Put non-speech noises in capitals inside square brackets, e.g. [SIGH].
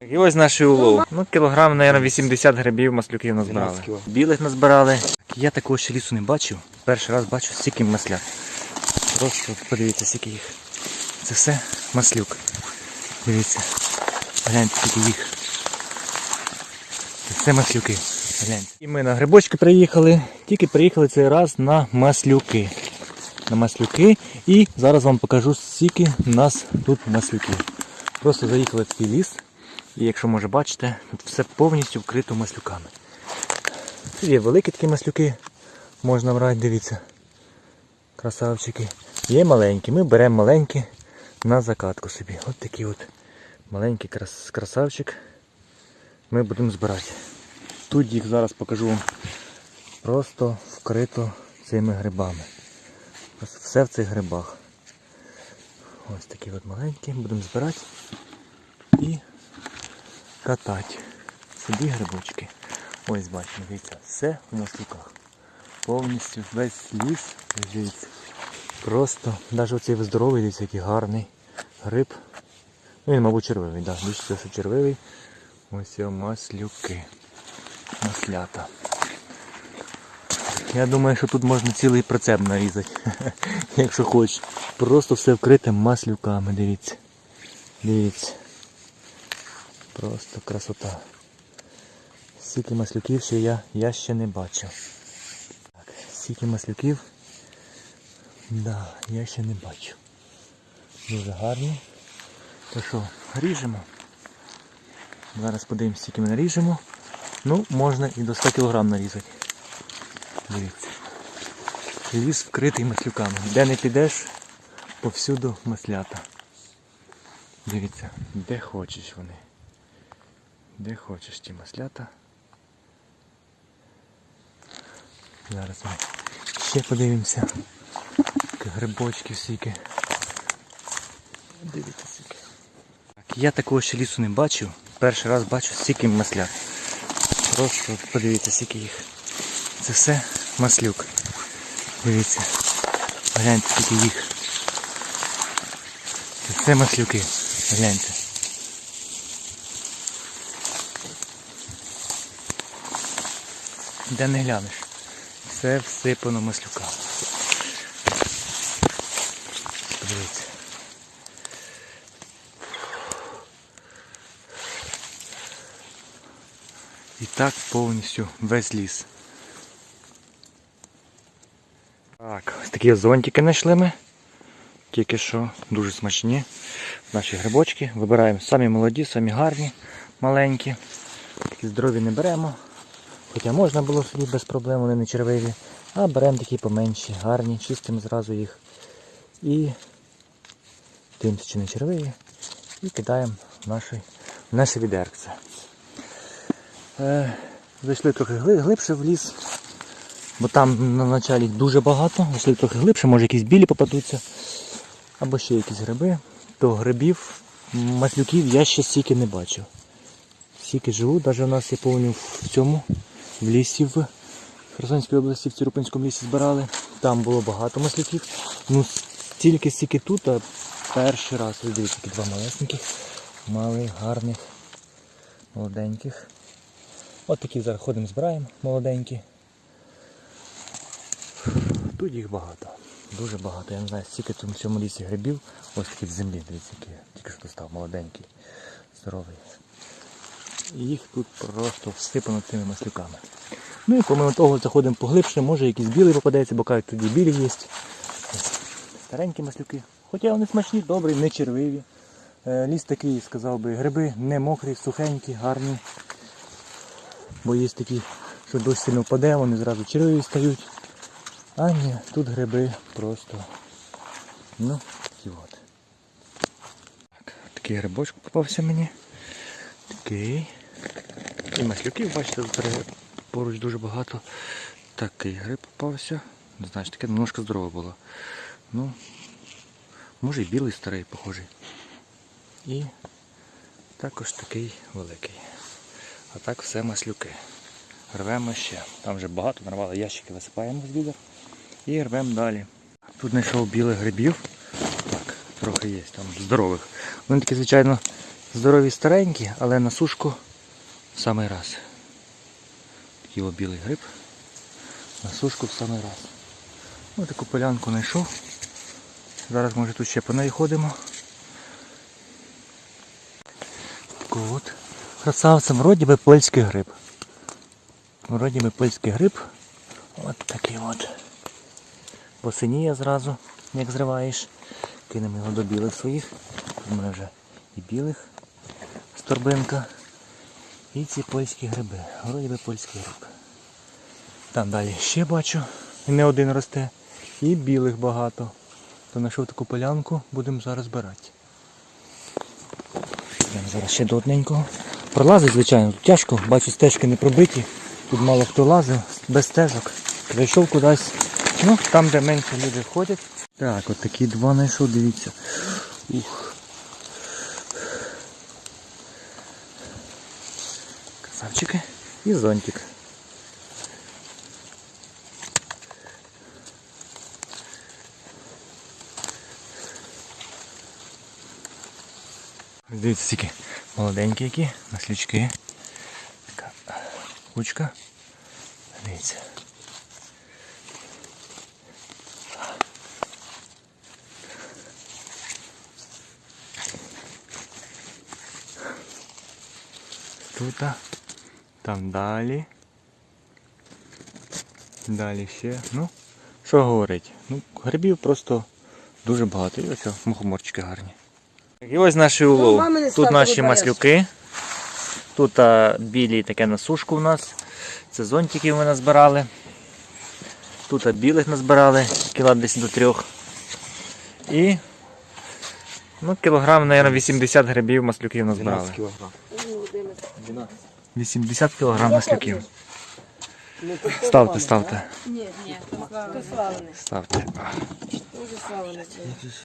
І ось наш улов. Ну, кілограм, мабуть, 80 грибів маслюків назбирали. Білих назбирали. Я такого ще лісу не бачив. Перший раз бачу стільки масляк. Просто подивіться, скільки їх. Це все маслюк. Дивіться. Гляньте, скільки їх. Це все маслюки. Гляньте. І ми на грибочки приїхали. Тільки приїхали цей раз на маслюки. На маслюки. І зараз вам покажу, скільки у нас тут маслюків. Просто заїхали в такий ліс. І якщо може бачите, тут все повністю вкрито маслюками. Тут є великі такі маслюки, можна брати, дивіться. Красавчики. Є маленькі. Ми беремо маленькі на закатку собі. От такий от маленький крас- красавчик. Ми будемо збирати. Тут їх зараз покажу вам просто вкрито цими грибами. Все в цих грибах. Ось такі от маленькі. Будемо збирати і катати. Собі грибочки. Ось бачимо, дивіться, все в маслюках. Повністю весь ліс, дивіться. Просто, навіть оцей здоровий, дивіться, який гарний гриб. Ну він, мабуть, червивий, да. Більше всього, що червивий. Ось його маслюки. Маслята. Я думаю, що тут можна цілий прицеп нарізати, [LAUGHS] якщо хочеш. Просто все вкрите маслюками, дивіться. Дивіться. Просто красота. Стільки маслюків ще я, я ще не бачив. Так, стільки маслюків. Да, я ще не бачу. Дуже гарні. То що, ріжемо. Зараз подивимось, скільки ми наріжемо. Ну, можна і до 100 кг нарізати. Дивіться. Ліс вкритий маслюками. Де не підеш, повсюду маслята. Дивіться, де хочеш вони. Де хочеш ті маслята. Зараз ми ще подивимося. Грибочки всіки. Дивіться скільки. Я такого ще лісу не бачив. Перший раз бачу стільки маслят. Просто подивіться, скільки їх. Це все маслюк. Дивіться. Гляньте, скільки їх. Це все маслюки. Гляньте. Де не глянеш. Все всипано маслюками. Подивіться. І так повністю весь ліс. Так, ось такі зонтики знайшли ми. Тільки що дуже смачні. Наші грибочки. Вибираємо самі молоді, самі гарні, маленькі. Такі здорові не беремо. Хоча можна було собі без проблем, вони не червиві. А беремо такі поменші, гарні, чистимо зразу їх. І тим, що не червиві. І кидаємо в наше, в наше. Е, зайшли трохи глибше в ліс, бо там на началі дуже багато. Зайшли трохи глибше, може якісь білі попадуться, або ще якісь гриби. То грибів, маслюків я ще стільки не бачив. Стільки живу, навіть у нас я повню в цьому, в лісі в Херсонській області, в Цюрупинському лісі збирали. Там було багато маслюків. Ну стільки стільки тут, а перший раз, ось дивіться, такі два малесеньких, малих, гарних, молоденьких. От такі зараз ходимо, збираємо молоденькі. Тут їх багато. Дуже багато. Я не знаю, скільки тут в цьому лісі грибів. Ось такі в землі, дивіться, які тільки що достав, молоденький, здоровий. І їх тут просто всипано цими маслюками. Ну і помимо того заходимо поглибше, може якийсь білий попадеться, бо кажуть, тоді білі є. Старенькі маслюки. Хоча вони смачні, добрі, не червиві. Е, Ліс такий, сказав би, гриби не мокрі, сухенькі, гарні. Бо є такі, що дощ сильно впаде, вони зразу червиві стають. А ні, тут гриби просто. Ну, такі от. Так, такий грибочок попався мені. Такий. І маслюків, бачите, поруч дуже багато. Такий гриб попався. Не знаю, таке немножко здорове було. Ну, може і білий старий, похожий. І також такий великий. А так все маслюки. Рвемо ще. Там вже багато, нарвали ящики, висипаємо з відер і рвемо далі. Тут знайшов білих грибів. Так, трохи є, там здорових. Вони такі, звичайно, Здорові старенькі, але на сушку в самий раз. Такий о білий гриб. На сушку в самий раз. Ось таку полянку знайшов. Зараз може тут ще по неї ходимо. Таку от. Красавця, вроді би польський гриб. Вроді би польський гриб. От такий от. Посиніє зразу, як зриваєш. Кинемо його до білих своїх. В мене вже і білих торбинка. І ці польські гриби. Вроді би польський гриб. Там далі ще бачу, не один росте. І білих багато. То знайшов таку полянку, будемо зараз збирати. Йдемо зараз ще до одненького. Пролазить, звичайно, тут тяжко, бачу, стежки не пробиті. Тут мало хто лазив, без стежок. Зайшов кудись. Ну, там, де менше люди ходять. Так, от такі два знайшов, дивіться. Ух. Красавчики. І зонтик. Дивіться, скільки молоденькі які, маслючки. Така кучка. Дивіться. Тут, там далі. Далі ще. Ну, що говорить? Ну, грибів просто дуже багато. І ось мухоморчики гарні. І ось наш улов. Тут наші маслюки. Тут а, білі таке на сушку у нас. Це зонтики ми назбирали. Тут а, білих назбирали, кіла десь до трьох. І ну, кілограм, мабуть, 80 грибів маслюків назбирали. кілограм. 80 кг маслюків. Ставте, ставте. Ставте.